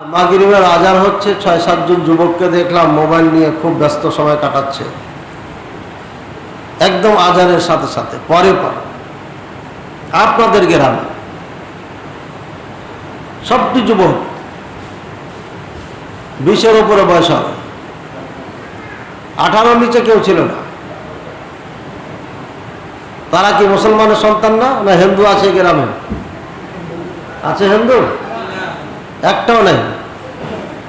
মাগরিবের আজান হচ্ছে ছয় সাতজন যুবককে দেখলাম মোবাইল নিয়ে খুব ব্যস্ত সময় কাটাচ্ছে। একদম আজানের সাথে সাথে, পরে পরে। আপনাদের গ্রামে সবটি যুবক বিশের উপরে বয়স হবে। আঠারোর নিচে কেউ ছিল না। তারা কি মুসলমানের সন্তান না না হিন্দু আছে গ্রামে? আছে হিন্দু? একটাও নেই।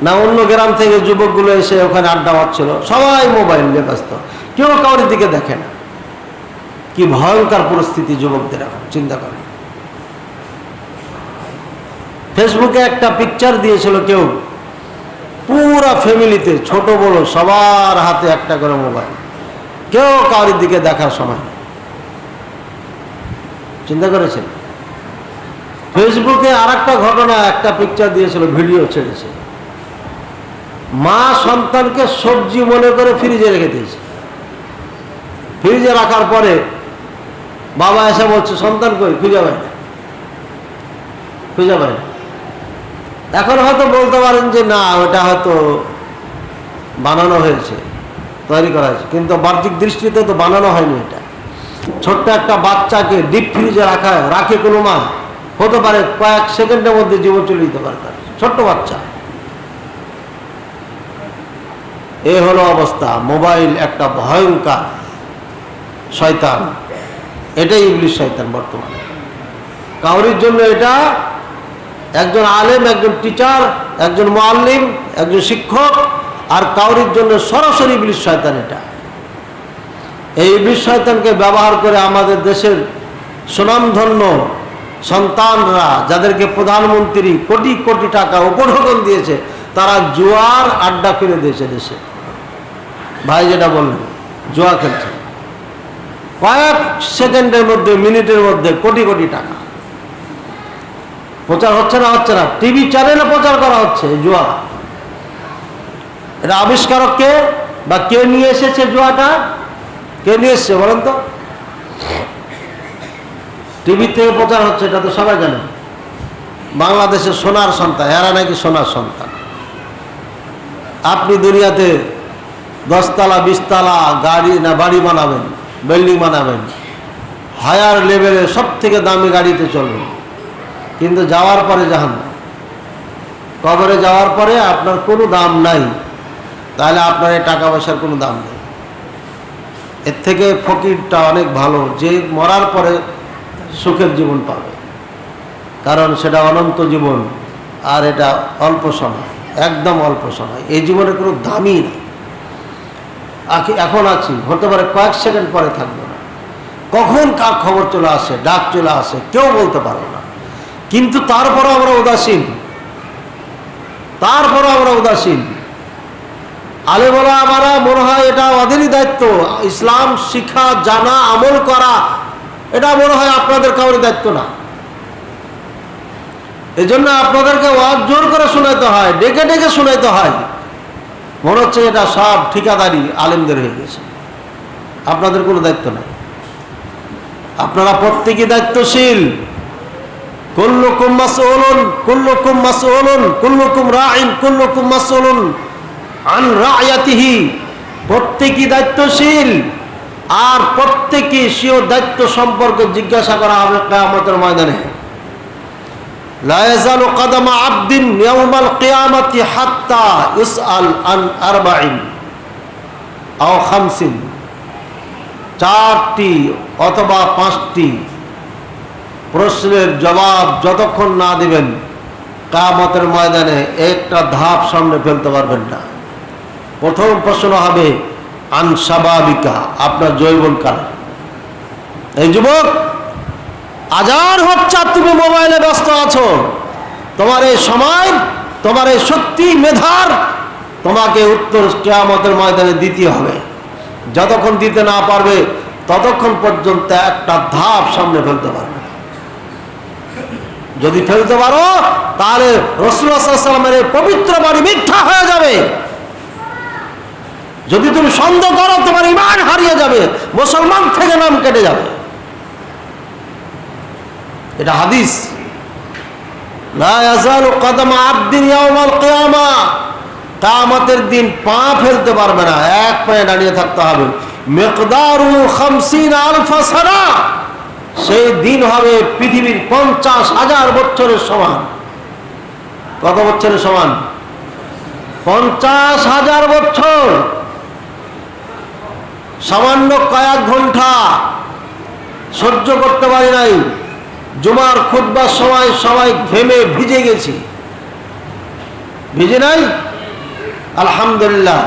না, অন্য গ্রাম থেকে যুবকগুলো এসে ওখানে আড্ডা মারছিল। সবাই মোবাইল নিয়ে ব্যস্ত। কেউ কাউরি দিকে দেখে না। কি ভয়ঙ্কর পরিস্থিতি যুবকদের এখন, চিন্তা করেন। ফেসবুকে একটা পিকচার দিয়েছিল কেউ। পুরা ফ্যামিলিতে ছোট বড়, সবার হাতে একটা করে মোবাইল কেউ কাউরির দিকে দেখার সময় চিন্তা করেছেন? ফেসবুকে আর ঘটনা, একটা পিকচার দিয়েছিল ভিডিও ছেড়েছে। মা সন্তানকে সবজি মনে করে ফ্রিজে রেখে দিয়েছে। ফ্রিজে রাখার পরে বাবা এসে বলছে, সন্তান কই? খুঁজে পাই না। খুঁজে পাই না। এখন হয়তো বলতে পারেন যে, না, ওটা হয়তো বানানো হয়েছে, তৈরি করা হয়েছে। কিন্তু বাহ্যিক দৃষ্টিতে তো বানানো হয়নি এটা। ছোট্ট একটা বাচ্চাকে ডিপ ফ্রিজে রাখা, রাখে কোনো মা? হতে পারে কয়েক সেকেন্ডের মধ্যে জীবন চলে যেতে পারে তার। ছোট্ট বাচ্চা। এ হলো অবস্থা। মোবাইল একটা ভয়ঙ্কর শয়তান। এটাই ইংলিশ শয়তান বর্তমানে। কাউরির জন্য এটা একজন আলেম, একজন টিচার, একজন মোয়াল্লিম একজন শিক্ষক, আর কাউরির জন্য সরাসরি ইংলিশ শয়তান এটা। এই ইংলিশ শয়তানকে ব্যবহার করে আমাদের দেশের সুনামধন্য সন্তানরা যাদেরকে প্রধানমন্ত্রী কোটি কোটি টাকা উপঢৌকন দিয়েছে, তারা জুয়ার আড্ডা ফিরে দিয়েছে দেশে। ভাই যেটা বললেন, জুয়া খেলছে। কয়েক সেকেন্ডের মধ্যে, মিনিটের মধ্যে কোটি কোটি টাকা। প্রচার হচ্ছে না হচ্ছে না, টিভি চ্যানেলে প্রচার করা হচ্ছে জুয়া। এটা আবিষ্কারক কে বা কে নিয়ে এসেছে জুয়াটা? কে নিয়ে এসছে বলেন তো? টিভি থেকে প্রচার হচ্ছে, এটা তো সবাই জানে। বাংলাদেশের সোনার সন্তান, এরা নাকি সোনার সন্তান। আপনি দুনিয়াতে দশতলা, বিশতলা গাড়ি না বাড়ি বানাবেন, বিল্ডিং বানাবেন, হায়ার লেভেলে সব থেকে দামি গাড়িতে চলবেন। কিন্তু যাওয়ার পরে জাহান কবরে যাওয়ার পরে আপনার কোনো দাম নাই, তাহলে আপনার এই টাকা পয়সার কোনো দাম নেই। এর থেকে ফকিরটা অনেক ভালো, যে মরার পরে সুখের জীবন পাবে। কারণ সেটা অনন্ত জীবন, আর এটা অল্প সময়, একদম অল্প সময়। এই জীবনে কোনো দামই নেই। এখন আছি, হতে পারে কয়েক সেকেন্ড পরে থাকবে না। কখন কার খবর চলে আসে, ডাক চলে আসে, কেউ বলতে পারবে না। কিন্তু তারপরও আমরা উদাসীন। তারপরও আমরা উদাসীন। আলে বলা আমারা মনে হয় এটা ওদেরই দায়িত্ব। ইসলাম শিখা জানা, আমল করা এটা মনে হয় আপনাদের কাউরি দায়িত্ব না। এই জন্য আপনাদেরকে ওয়াজ জোর করে শোনাইতে হয়, ডেকে ডেকে শোনাইতে হয়। মনে হচ্ছে এটা সব ঠিকাদারি আলেমদের হয়ে গেছে। আপনাদের কোনো দায়িত্ব নাই। আপনারা প্রত্যেকে দায়িত্বশীল। কুল্লুকুম মাসউলুন কুল্লুকুম মাসউলুন, কুল্লুকুম রাইন কুল্লুকুম মাসউলুন আন রায়াতিহি প্রত্যেকই দায়িত্বশীল। আর প্রত্যেকে সিও দায়িত্ব সম্পর্কে জিজ্ঞাসা করা হবে কেয়ামতের ময়দানে। লায়াজাল কাদামা আব্দিন ইয়াউমাল কিয়ামাতি হাত্তা ইউসআল আন আরবাইন আও খামসিন চারটি অথবা পাঁচটি প্রশ্নের জবাব যতক্ষণ না দিবেন কামতের ময়দানে একটা ধাপ সামনে ফেলতে পারবেন না। প্রথম প্রশ্ন হবে আনসাবাবিকা আপনার জৈবন জৈবনকাল এই যুবক আজান হচ্ছে তুমি মোবাইলে ব্যস্ত আছো। তোমার এই সময়, তোমার এই শক্তি, মেধার, তোমাকে উত্তর কেয়ামতের ময়দানে দিতে হবে। যতক্ষণ দিতে না পারবে, ততক্ষণ পর্যন্ত একটা ধাপ সামনে ফেলতে পারবে। যদি ফেলতে পারো, তাহলে রসুলের এই পবিত্র বাড়ি মিথ্যা হয়ে যাবে। যদি তুমি সন্দেহ করো, তোমার ইমান হারিয়ে যাবে, মুসলমান থেকে নাম কেটে যাবে। এটা হাদিস। ইয়াউমাল দিন পা ফেলতে পারবে না, এক পায়ে দাঁড়িয়ে থাকতে হবে। সানা। সেই দিন হবে পৃথিবীর পঞ্চাশ হাজার বছরের সমান। কত বছরের সমান? পঞ্চাশ হাজার বছর। সামান্য কয়েক ঘণ্টা সহ্য করতে পারি নাই। জুমার খুদবার সময় সবাই ঘেমে ভিজে গেছি। ভিজে নাই? আলহামদুলিল্লাহ।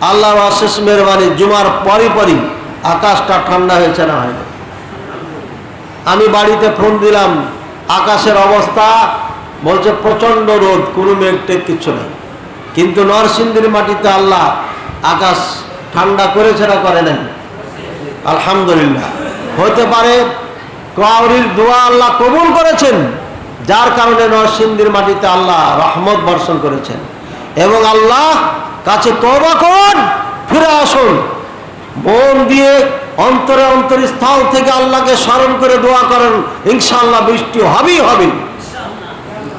আল্লাহ অশেষ মেহরবানি জুমার পরই পরই আকাশটা ঠান্ডা হয়েছে না হয়? আমি বাড়িতে ফোন দিলাম, আকাশের অবস্থা বলছে প্রচণ্ড রোদ, কোনো মেঘ টেক কিচ্ছু নেই। কিন্তু নরসিংদীর মাটিতে আল্লাহ আকাশ ঠান্ডা করেছে না করে নাই। আলহামদুলিল্লাহ। হতে পারে কাউরির দোয়া আল্লাহ কবুল করেছেন, যার কারণে নরসিংদীর মাটিতে আল্লাহ রহমত বর্ষণ করেছেন। এবং আল্লাহ কাছে তবা কর ফিরে আসুন। মন দিয়ে অন্তরে অন্তরস্থল থেকে আল্লাহকে স্মরণ করে দোয়া করেন, ইনশাআল্লাহ বৃষ্টি হবেই হবে।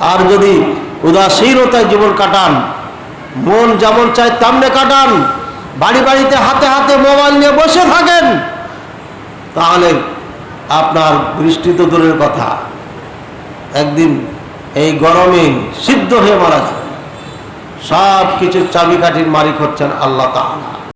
আর যদি উদাসীনতায় জীবন কাটান, মন যেমন চায় তেমনে কাটান। বাড়ি বাড়িতে হাতে হাতে মোবাইল নিয়ে বসে থাকেন। তাহলে আপনার বৃষ্টি তো দূরের কথা। একদিন এই গরমে সিদ্ধ হয়ে মারা যাবে সব কিছুর চাবিকাঠির মালিক হচ্ছেন আল্লাহ তাআলা।